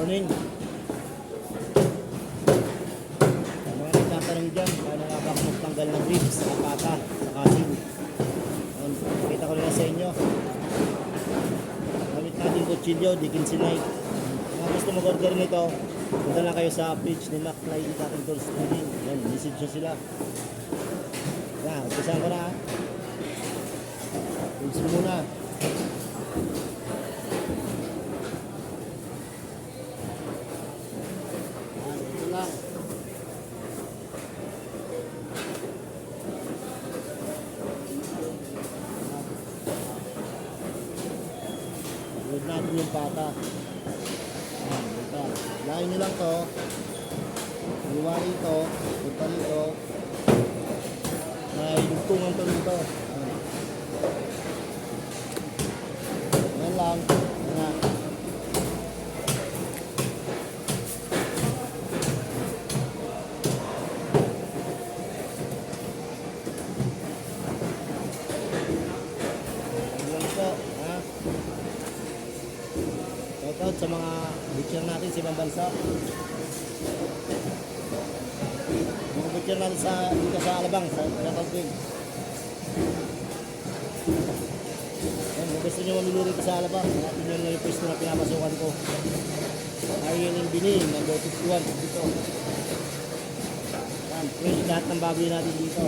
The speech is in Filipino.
morning. Ang mga nagtatanong dyan, paano nga ba magtanggal ng ribs sa pata, sa kasin. Pakita ko na sa inyo. Gamit natin kutsilyo, dikin sinay. Kung gusto mag-order nito, punta lang kayo sa page ni Mac Lady Cutting Tools Trading. Yan, message nyo sila. Yan, umpisahan ko na. ah. Tools muna. Yan, ito lang. Load natin yung ito. Lain nyo lang to. Iwari ito. Punta nito. May lugtungan to dito. Ayan. Ayan lang. Ayan. Ayan po. Ha? Shoutout sa mga butcher natin sa ibang bansa. Mga butcher natin sa dito sa Alabang, sa Shoutout kung gusto nyo mamili rito sa Alabang, natin yun yung pwesto na pinapasukan ko. Ayun yung bining, number 51 dito. Ayan, fresh lahat ng baboy natin dito.